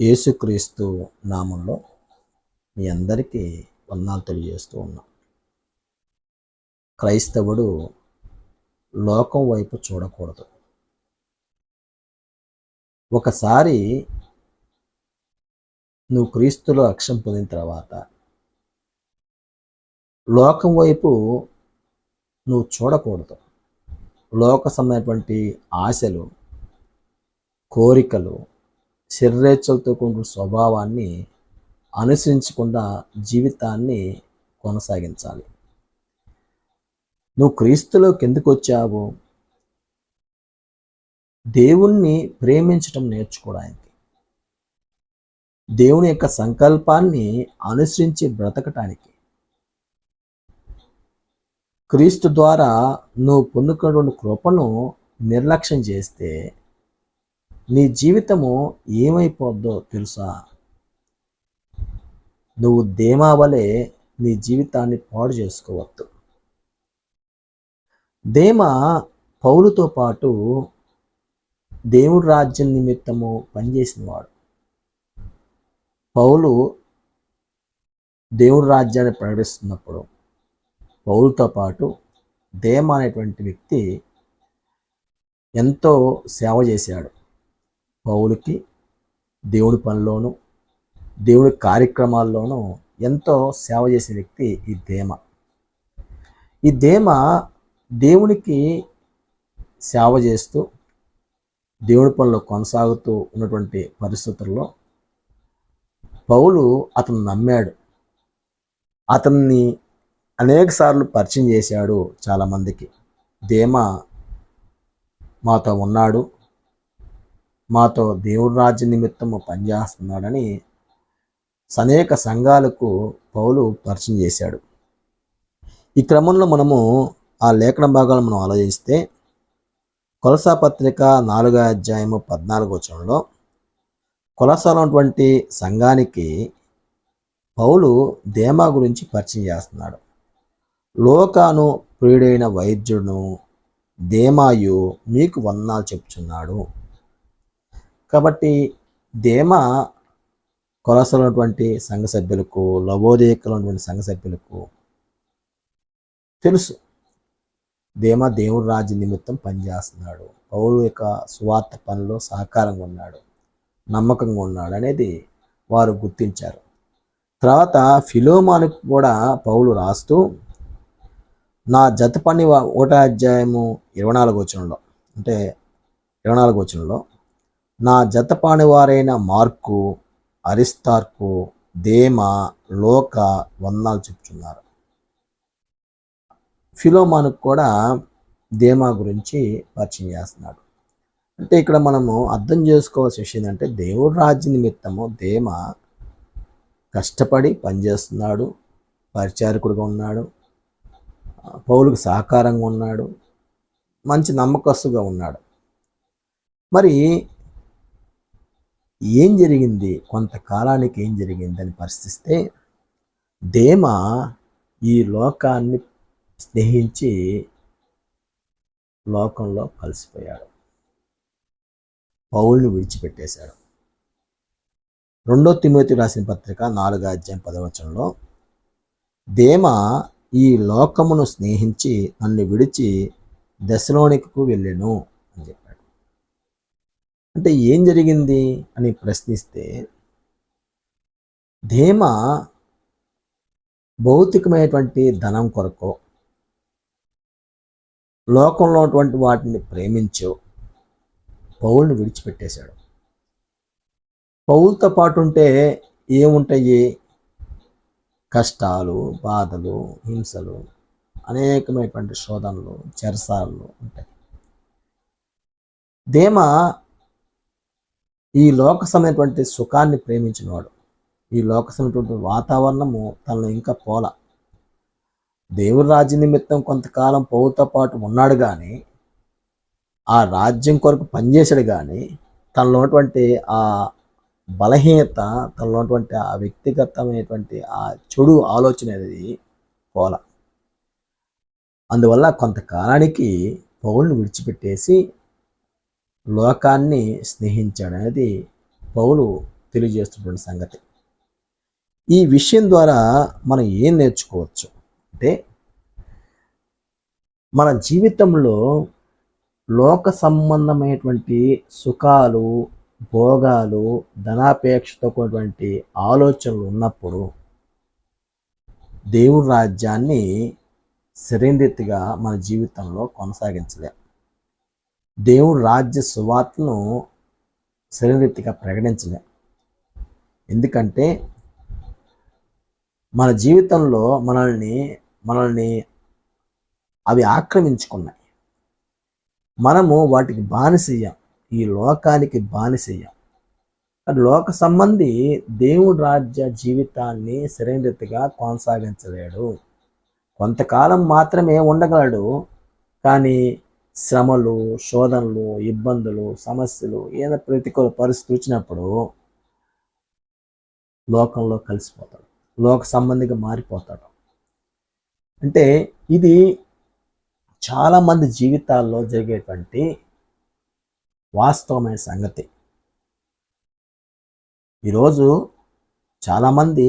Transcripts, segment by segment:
యేసుక్రీస్తు నామంలో మీ అందరికీ వందనాలు తెలియజేస్తూ ఉన్నా. క్రైస్తవుడు లోకం వైపు చూడకూడదు. ఒకసారి నువ్వు క్రీస్తులో అక్షం పొందిన తర్వాత లోకం వైపు నువ్వు చూడకూడదు. లోక సంబంధమైనటువంటి ఆశలు కోరికలు శరీరేచ్ఛలతో కూడిన స్వభావాన్ని అనుసరించకుండా జీవితాన్ని కొనసాగించాలి. నువ్వు క్రీస్తులోకి ఎందుకు వచ్చావు? దేవుణ్ణి ప్రేమించటం నేర్చుకోవడానికి. దేవుని యొక్క సంకల్పాన్ని అనుసరించి బ్రతకటానికి. క్రీస్తు ద్వారా నువ్వు పొందుకున్నటువంటి కృపను నిర్లక్ష్యం చేస్తే నీ జీవితము ఏమైపోద్దో తెలుసా? నువ్వు దేమావలే నీ జీవితాన్ని పాడు చేసుకోవద్దు. దేమ పౌలుతో పాటు దేవుడి రాజ్యం నిమిత్తము పనిచేసినవాడు. పౌలు దేవుడి రాజ్యాన్ని ప్రకటిస్తున్నప్పుడు పౌలుతో పాటు దేమ అనేటువంటి వ్యక్తి ఎంతో సేవ చేశాడు. పౌలుకి దేవుడి పనిలోను దేవుడి కార్యక్రమాల్లోనూ ఎంతో సేవ చేసే వ్యక్తి ఈ దేమ. ఈ దేమ దేవునికి సేవ చేస్తూ దేవుడి పనిలో కొనసాగుతూ ఉన్నటువంటి పరిస్థితుల్లో పౌలు అతను నమ్మాడు. అతన్ని అనేక సార్లు పరిచయం చేశాడు చాలామందికి. దేమ మాతో ఉన్నాడు. మాతో దేవుడి రాజ్య నిమిత్తము పనిచేస్తున్నాడని అనేక సంఘాలకు పౌలు పరిచయం చేశాడు. ఈ క్రమంలో మనము ఆ లేఖన భాగాలు మనం ఆలోచిస్తే కొలసా పత్రిక నాలుగో అధ్యాయము పద్నాలుగు వచనంలో కొలసాలో ఉన్నటువంటి సంఘానికి పౌలు దేమా గురించి పరిచయం చేస్తున్నాడు. లోకాను ప్రియుడైన వైద్యుడును దేమాయు మీకు వందనాలు చెప్తున్నాడు. కాబట్టి దేమ కొలసలున్నటువంటి సంఘ సభ్యులకు లవోదేకలు ఉన్నటువంటి సంఘ సభ్యులకు తెలుసు. దేమ దేవుడి రాజు నిమిత్తం పనిచేస్తున్నాడు. పౌరు యొక్క సువార్త పనిలో సహకారంగా ఉన్నాడు నమ్మకంగా ఉన్నాడు అనేది వారు గుర్తించారు. తర్వాత ఫిలోమానికి కూడా పౌలు రాస్తూ నా జత పని ఒకటో అధ్యాయము ఇరవై నాలుగు వచనంలో అంటే ఇరవై నాలుగు వచనంలో నా జతపానివారైన మార్కు అరిస్తార్కు దేమ లోక వందనాలు చెప్తున్నారు. ఫిలోమానుకు కూడా దేమా గురించి పరిచయం చేస్తున్నాడు. అంటే ఇక్కడ మనము అర్థం చేసుకోవాల్సిన విషయం ఏంటంటే దేవుడు రాజ్య నిమిత్తము దేమ కష్టపడి పనిచేస్తున్నాడు పరిచారకుడుగా ఉన్నాడు పౌలుకు సహకారంగా ఉన్నాడు మంచి నమ్మకస్తుగా ఉన్నాడు. మరి ఏం జరిగింది? కొంతకాలానికి ఏం జరిగింది అని పరిస్థిస్తే దేమ ఈ లోకాన్ని స్నేహించి లోకంలో కలిసిపోయాడు. పౌల్ని విడిచిపెట్టేశాడు. రెండో తిమోతి రాసిన పత్రిక నాలుగో అధ్యాయం పదవచనంలో దేమ ఈ లోకమును స్నేహించి నన్ను విడిచి దశలోనికి వెళ్ళాను. అంటే ఏం జరిగింది అని ప్రశ్నిస్తే ధీమ భౌతికమైనటువంటి ధనం కొరకు లోకంలో ఉన్నటువంటి వాటిని ప్రేమించు పౌల్ని విడిచిపెట్టేశాడు. పౌలతో పాటు ఉంటే ఏముంటాయి? కష్టాలు బాధలు హింసలు అనేకమైనటువంటి శోధనలు చెరసాలు ఉంటాయి. దేమ ఈ లోకసమైనటువంటి సుఖాన్ని ప్రేమించినవాడు. ఈ లోకసమైనటువంటి వాతావరణము తనలో ఇంకా పోల. దేవుడి రాజ్య నిమిత్తం కొంతకాలం పౌతో పాటు ఉన్నాడు కానీ ఆ రాజ్యం కొరకు పనిచేశాడు కానీ తనలో ఉన్నటువంటి ఆ బలహీనత తనలో ఉన్నటువంటి ఆ వ్యక్తిగతమైనటువంటి ఆ చెడు ఆలోచన అనేది పోల. అందువల్ల కొంతకాలానికి పౌరుని విడిచిపెట్టేసి లోకాన్ని స్నేహించాడు అనేది పౌలు తెలియజేస్తున్నటువంటి సంగతి. ఈ విషయం ద్వారా మనం ఏం నేర్చుకోవచ్చు అంటే మన జీవితంలో లోక సంబంధమైనటువంటి సుఖాలు భోగాలు ధనాపేక్షతో కూడినటువంటి ఆలోచనలు ఉన్నప్పుడు దేవుడి రాజ్యాన్ని సరైనరీతిగా మన జీవితంలో కొనసాగించలేం. దేవుడు రాజ్య సువార్తను శరీరీతిగా ప్రకటించలేం. ఎందుకంటే మన జీవితంలో మనల్ని మనల్ని అవి ఆక్రమించుకున్నాయి. మనము వాటికి బానిసయ్యాం. ఈ లోకానికి బానిసయ్యాం. లోక సంబంధి దేవుడి రాజ్య జీవితాన్ని సరైన రీతిగా కొనసాగించలేడు. కొంతకాలం మాత్రమే ఉండగలడు. కానీ శ్రమలు శోధనలు ఇబ్బందులు సమస్యలు ఏదైనా ప్రతికూల పరిస్థితి వచ్చినప్పుడు లోకంలో కలిసిపోతాడు. లోక సంబంధిగా మారిపోతాడు. అంటే ఇది చాలామంది జీవితాల్లో జరిగేటువంటి వాస్తవమైన సంగతి. ఈరోజు చాలామంది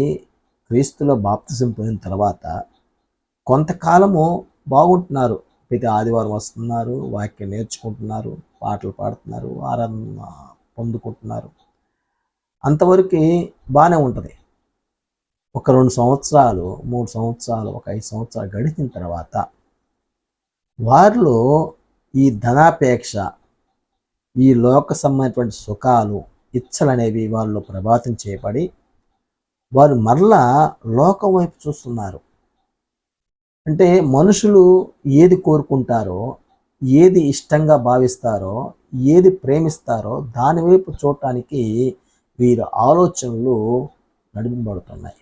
క్రీస్తులో బాప్తిజం పోయిన తర్వాత కొంతకాలము బాగుంటున్నారు. ప్రతి ఆదివారం వస్తున్నారు వాక్యం నేర్చుకుంటున్నారు పాటలు పాడుతున్నారు ఆరాధన పొందుకుంటున్నారు. అంతవరకు బాగానే ఉంటుంది. ఒక రెండు సంవత్సరాలు మూడు సంవత్సరాలు ఒక ఐదు సంవత్సరాలు గడిచిన తర్వాత వారిలో ఈ ధనాపేక్ష ఈ లోక సంబంధించినటువంటి సుఖాలు ఇచ్చలు అనేవి వాళ్ళు ప్రభావితం చేయబడి వారు మరలా లోకం వైపు చూస్తున్నారు. అంటే మనుషులు ఏది కోరుకుంటారో ఏది ఇష్టంగా భావిస్తారో ఏది ప్రేమిస్తారో దానివైపు చూడటానికి వీరి ఆలోచనలు నడిపబడుతున్నాయి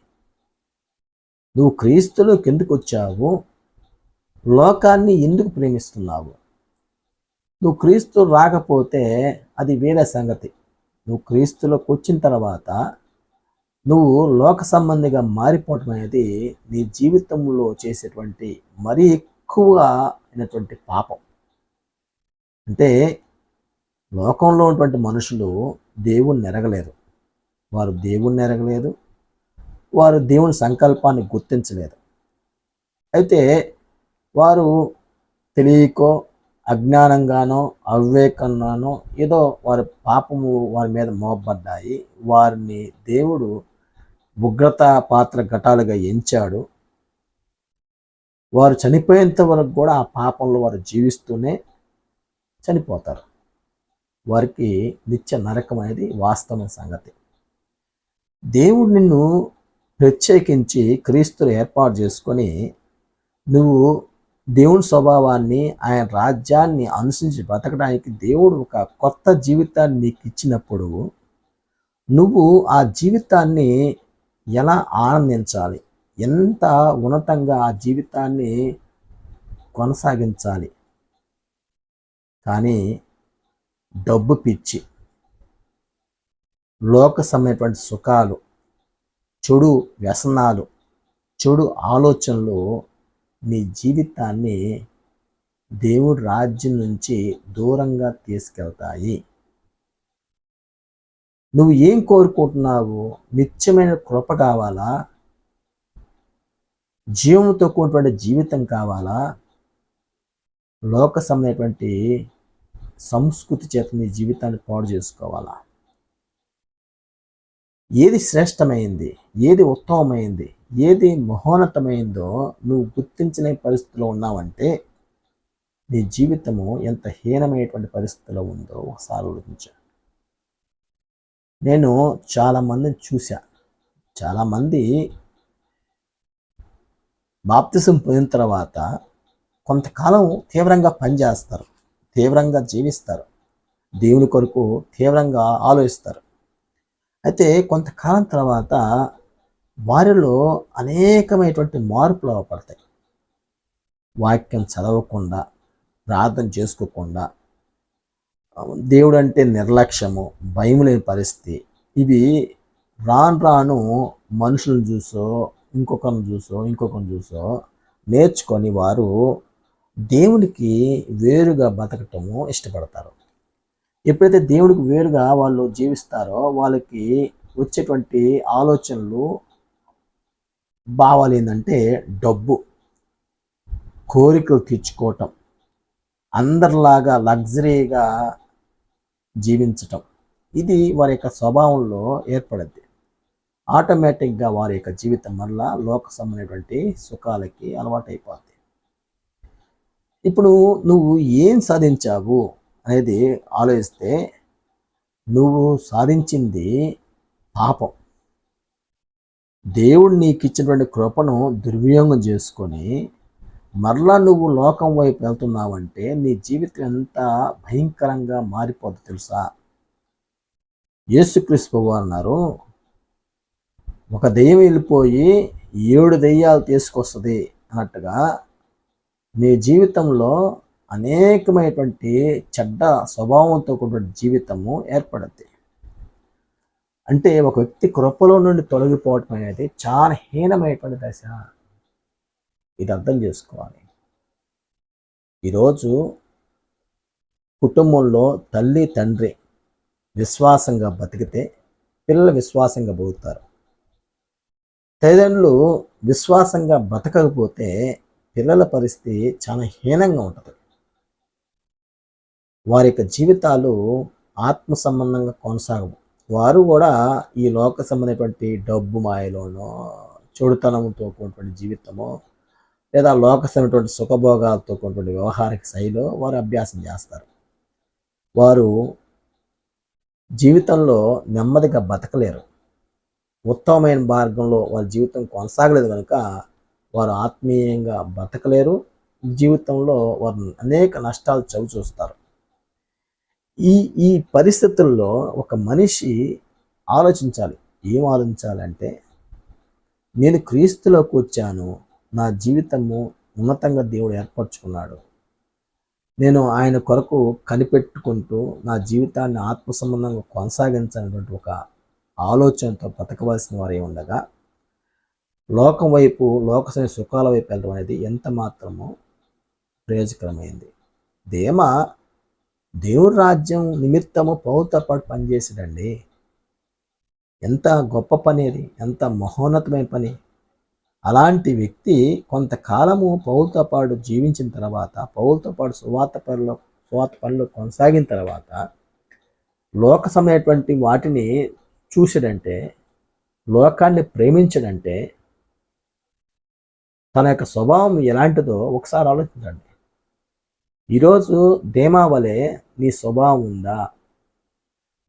నువ్వు క్రీస్తులోకి ఎందుకు వచ్చావు? లోకాన్ని ఎందుకు ప్రేమిస్తున్నావు? నువ్వు క్రీస్తు రాకపోతే అది వేరే సంగతి. నువ్వు క్రీస్తులోకి వచ్చిన తర్వాత నువ్వు లోక సంబంధిగా మారిపోవటం అనేది నీ జీవితంలో చేసేటువంటి మరీ ఎక్కువగా అయినటువంటి పాపం. అంటే లోకంలో ఉన్నటువంటి మనుషులు దేవుణ్ణి ఎరగలేరు. వారు దేవుణ్ణి ఎరగలేదు. వారు దేవుని సంకల్పాన్ని గుర్తించలేదు. అయితే వారు తెలియకో అజ్ఞానంగానో అవివేకంగానో ఏదో వారి పాపము వారి మీద మోపబడ్డాయి. వారిని దేవుడు ఉగ్రత పాత్ర ఘటాలుగా ఎంచాడు. వారు చనిపోయేంత వరకు కూడా ఆ పాపంలో వారు జీవిస్తూనే చనిపోతారు. వారికి నిత్య నరకం అనేది వాస్తవ సంగతి. దేవుడు నిన్ను ప్రత్యేకించి క్రీస్తులు ఏర్పాటు చేసుకొని నువ్వు దేవుని స్వభావాన్ని ఆయన రాజ్యాన్ని అనుసరించి బ్రతకడానికి దేవుడు ఒక కొత్త జీవితాన్ని నీకు ఇచ్చినప్పుడు నువ్వు ఆ జీవితాన్ని ఎలా ఆనందించాలి? ఎంత ఉన్నతంగా ఆ జీవితాన్ని కొనసాగించాలి? కానీ డబ్బు పిచ్చి. లోకసమైనటువంటి సుఖాలు చెడు వ్యసనాలు చెడు ఆలోచనలు నీ జీవితాన్ని దేవుడి రాజ్యం నుంచి దూరంగా తీసుకెళ్తాయి. నువ్వు ఏం కోరుకుంటున్నావు నిత్యమైన కృప కావాలా? జీవంతో కూడినటువంటి జీవితం కావాలా? లోక సంస్కృతి చేత నీ జీవితాన్ని పాడు చేసుకోవాలా? ఏది శ్రేష్టమైంది? ఏది ఉత్తమమైంది? ఏది మహోన్నతమైందో నువ్వు గుర్తించని పరిస్థితిలో ఉన్నావంటే నీ జీవితము ఎంత హీనమైనటువంటి పరిస్థితిలో ఉందో ఒకసారి ఆలోచించా. నేను చాలామందిని చూశా. చాలామంది బాప్తిసం పొందిన తర్వాత కొంతకాలం తీవ్రంగా పనిచేస్తారు. తీవ్రంగా జీవిస్తారు. దేవుని కొరకు తీవ్రంగా ఆలోచిస్తారు. అయితే కొంతకాలం తర్వాత వారిలో అనేకమైనటువంటి మార్పులు అవపడతాయి. వాక్యం చదవకుండా ప్రార్థన చేసుకోకుండా దేవుడు అంటే నిర్లక్ష్యము భయం లేని పరిస్థితి. ఇవి రాను రాను మనుషులను చూసో ఇంకొకరిని చూసో ఇంకొకరిని చూసో నేర్చుకొని వారు దేవునికి వేరుగా బతకటము ఇష్టపడతారు. ఎప్పుడైతే దేవుడికి వేరుగా వాళ్ళు జీవిస్తారో వాళ్ళకి వచ్చేటువంటి ఆలోచనలు భావాలు ఏంటంటే డబ్బు కోరికలు తీర్చుకోవటం. అందరిలాగా లగ్జరీగా జీవించటం. ఇది వారి యొక్క స్వభావంలో ఏర్పడద్ది. ఆటోమేటిక్గా వారి యొక్క జీవితం వల్ల లోక సంబంధమైనటువంటి సుఖాలకి అలవాటైపోద్ది. ఇప్పుడు నువ్వు ఏం సాధించావు అనేది ఆలోచిస్తే నువ్వు సాధించింది పాపం. దేవుడు నీకు ఇచ్చినటువంటి కృపను దుర్వినియోగం చేసుకొని మరలా నువ్వు లోకం వైపు వెళ్తున్నావంటే నీ జీవితం ఎంత భయంకరంగా మారిపోద్ది తెలుసా? యేసుక్రీస్తు అన్నారు ఒక దెయ్యం వెళ్ళిపోయి ఏడు దెయ్యాలు తీసుకొస్తుంది అన్నట్టుగా నీ జీవితంలో అనేకమైనటువంటి చెడ్డ స్వభావంతో కూడిన జీవితము ఏర్పడుద్ది. అంటే ఒక వ్యక్తి కృపలో నుండి తొలగిపోవటం అనేది చాలా హీనమైనటువంటి దశ. ఇది అర్థం చేసుకోవాలి. ఈరోజు కుటుంబంలో తల్లి తండ్రి విశ్వాసంగా బతికితే పిల్లలు విశ్వాసంగా బతుకుతారు. తల్లిదండ్రులు విశ్వాసంగా బతకకపోతే పిల్లల పరిస్థితి చాలా హీనంగా ఉంటుంది. వారి యొక్క జీవితాలు ఆత్మ సంబంధంగా కొనసాగవు. వారు కూడా ఈ లోక సంబంధమైనటువంటి డబ్బు మాయలోనో చెడుతనంతో కూడినటువంటి జీవితమో లేదా లోకసైనటువంటి సుఖభోగాలతో కూడినటువంటి వ్యవహారిక శైలిలో వారు అభ్యాసం చేస్తారు. వారు జీవితంలో నెమ్మదిగా బతకలేరు. ఉత్తమమైన మార్గంలో వారి జీవితం కొనసాగలేదు కనుక వారు ఆత్మీయంగా బతకలేరు. జీవితంలో వారు అనేక నష్టాలు చవి చూస్తారు. ఈ ఈ పరిస్థితుల్లో ఒక మనిషి ఆలోచించాలి. ఏం ఆలోచించాలంటే నేను క్రీస్తులోకి వచ్చాను నా జీవితము ఉన్నతంగా దేవుడు ఏర్పరచుకున్నాడు. నేను ఆయన కొరకు కనిపెట్టుకుంటూ నా జీవితాన్ని ఆత్మ సంబంధంగా కొనసాగించినటువంటి ఒక ఆలోచనతో బతకవలసిన వారే ఉండగా లోకం వైపు లోక సుఖాల వైపు వెళ్ళడం అనేది ఎంత మాత్రమో ప్రయోజకరమైంది దేమ దేవుడి రాజ్యం నిమిత్తము పౌరుతో పాటు పనిచేసాడండి ఎంత గొప్ప పని అది ఎంత మహోన్నతమైన పని. అలాంటి వ్యక్తి కొంతకాలము పౌలతో పాటు జీవించిన తర్వాత పౌలతో పాటు సువాత పనులు సువాత పనులు కొనసాగిన తర్వాత లోక సమయటువంటి వాటిని చూసాడంటే లోకాన్ని ప్రేమించడంటే తన యొక్క స్వభావం ఎలాంటిదో ఒకసారి ఆలోచించండి. ఈరోజు దేమావలే నీ స్వభావం ఉందా?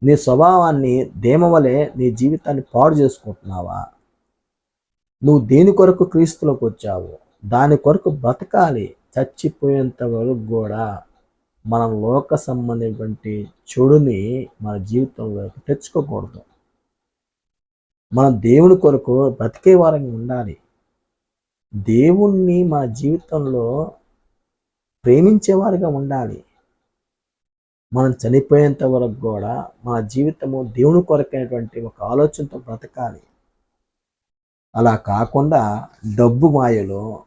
నీ స్వభావాన్ని దేమవలే నీ జీవితాన్ని పాడు చేసుకుంటున్నావా? నువ్వు దేని కొరకు క్రీస్తులోకి వచ్చావు దాని కొరకు బ్రతకాలి. చచ్చిపోయేంత వరకు కూడా మనం లోక సంబంధించినటువంటి చెడుని మన జీవితంలోకి తెచ్చుకోకూడదు. మనం దేవుని కొరకు బ్రతికే వారంగా ఉండాలి. దేవుణ్ణి మన జీవితంలో ప్రేమించేవారిగా ఉండాలి. మనం చనిపోయేంత వరకు కూడా మన జీవితము దేవుని కొరకైనటువంటి ఒక ఆలోచనతో బ్రతకాలి. అలా కాకుండా డబ్బు మాయలు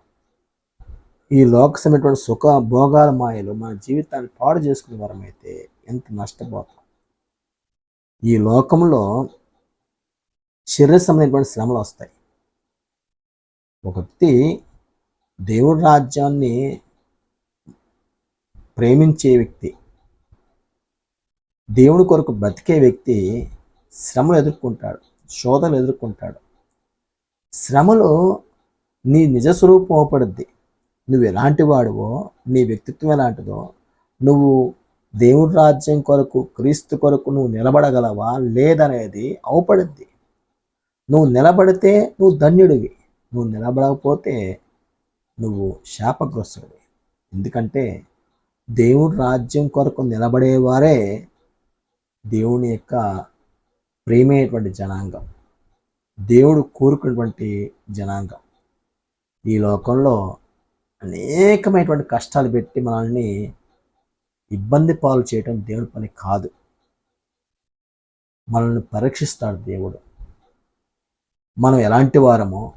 ఈ లోకసమైనటువంటి సుఖ భోగాల మాయలు మన జీవితాన్ని పాడు చేసుకునే వరమైతే ఎంత నష్టపోతాం. ఈ లోకంలో శరీర సంబంధమైనటువంటి శ్రమలు వస్తాయి. ఒక వ్యక్తి దేవుడి రాజ్యాన్ని ప్రేమించే వ్యక్తి దేవుని కొరకు బ్రతికే వ్యక్తి శ్రమలు ఎదుర్కొంటాడు శోధనలు ఎదుర్కొంటాడు. శ్రమలో నీ నిజ స్వరూపం అవపడుద్ది. నువ్వు ఎలాంటి వాడువో నీ వ్యక్తిత్వం ఎలాంటిదో నువ్వు దేవుడి రాజ్యం కొరకు క్రీస్తు కొరకు నువ్వు నిలబడగలవా లేదనేది అవపడుద్ది. నువ్వు నిలబడితే నువ్వు ధన్యుడివి. నువ్వు నిలబడకపోతే నువ్వు శాపగ్రస్తుడివి. ఎందుకంటే దేవుడి రాజ్యం కొరకు నిలబడేవారే దేవుని యొక్క ప్రేమైనటువంటి జనాంగం. దేవుడు కోరుకున్నటువంటి జనాంగం. ఈ లోకంలో అనేకమైనటువంటి కష్టాలు పెట్టి మనల్ని ఇబ్బంది పాలు చేయటం దేవుడి పని కాదు. మనల్ని పరీక్షిస్తాడు దేవుడు. మనం ఎలాంటి వారమో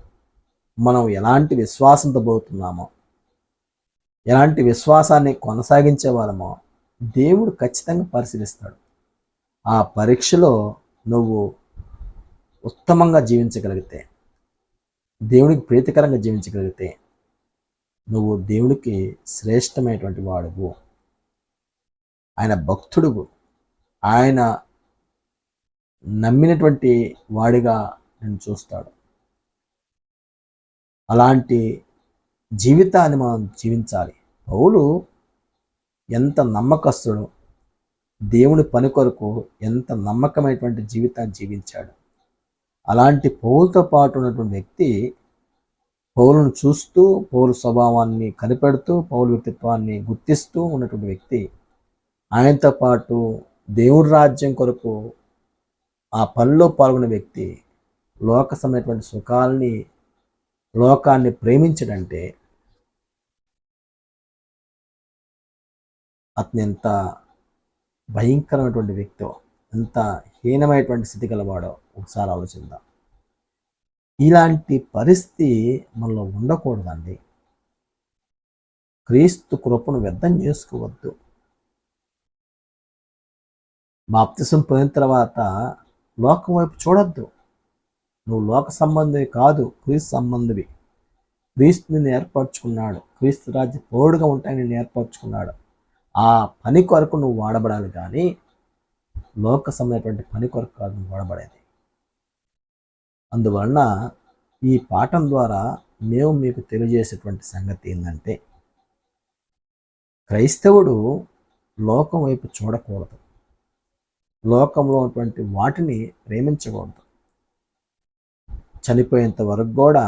మనం ఎలాంటి విశ్వాసంతో పోతున్నామో ఎలాంటి విశ్వాసాన్ని కొనసాగించే వారమో దేవుడు ఖచ్చితంగా పరిశీలిస్తాడు. ఆ పరీక్షలో నువ్వు ఉత్తమంగా జీవించగలిగితే దేవునికి ప్రీతికరంగా జీవించగలిగితే నువ్వు దేవునికి శ్రేష్టమైనటువంటి వాడువు. ఆయన భక్తుడువు. ఆయన నమ్మినటువంటి వాడిగా నేను చూస్తాడు. అలాంటి జీవితాన్ని మనం జీవించాలి. పౌలు ఎంత నమ్మకస్తుడు దేవుని పని కొరకు ఎంత నమ్మకమైనటువంటి జీవితాన్ని జీవించాడు. అలాంటి పౌలతో పాటు ఉన్నటువంటి వ్యక్తి పౌలను చూస్తూ పౌలు స్వభావాన్ని కనిపెడుతూ పౌలు వ్యక్తిత్వాన్ని గుర్తిస్తూ ఉన్నటువంటి వ్యక్తి. ఆయనతో పాటు దేవుడి రాజ్యం కొరకు ఆ పనిలో పాల్గొన్న వ్యక్తి లోక సమయటువంటి లోకాన్ని ప్రేమించడంటే అతను ఎంత భయంకరమైనటువంటి వ్యక్తో ఎంత హీనమైనటువంటి స్థితి గలవాడో. ఒకసారి ఆలోచిద్దాం. ఇలాంటి పరిస్థితి మనలో ఉండకూడదండి. క్రీస్తు కృపను వ్యర్థం చేసుకోవద్దు. బాప్తిసం పోయిన తర్వాత లోకం వైపు చూడొద్దు. నువ్వు లోక సంబంధివి కాదు క్రీస్తు సంబంధివి. క్రీస్తు నిన్ను ఏర్పరచుకున్నాడు. క్రీస్తు రాజ్య పౌరుడుగా ఉంటాయని నిన్ను ఏర్పరచుకున్నాడు. ఆ పని కొరకు నువ్వు వాడబడాలి కానీ లోక సంబంధమైనటువంటి పని కొరకు కాదు నువ్వు వాడబడేది. అందువలన ఈ పాఠం ద్వారా మేము మీకు తెలియజేసేటువంటి సంగతి ఏంటంటే క్రైస్తవుడు లోకం వైపు చూడకూడదు. లోకంలో ఉన్నటువంటి వాటిని ప్రేమించకూడదు. చనిపోయేంత వరకు కూడా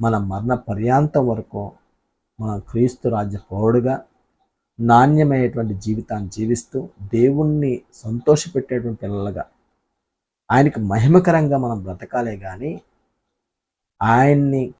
మన మరణ పర్యాంతం వరకు మన క్రీస్తు రాజ్య పౌరుడుగా నాణ్యమైనటువంటి జీవితాన్ని జీవిస్తూ దేవుణ్ణి సంతోషపెట్టేటువంటి పిల్లలుగా ఆయనకు మహిమకరంగా మనం బ్రతకాలే కానీ ఆయన్ని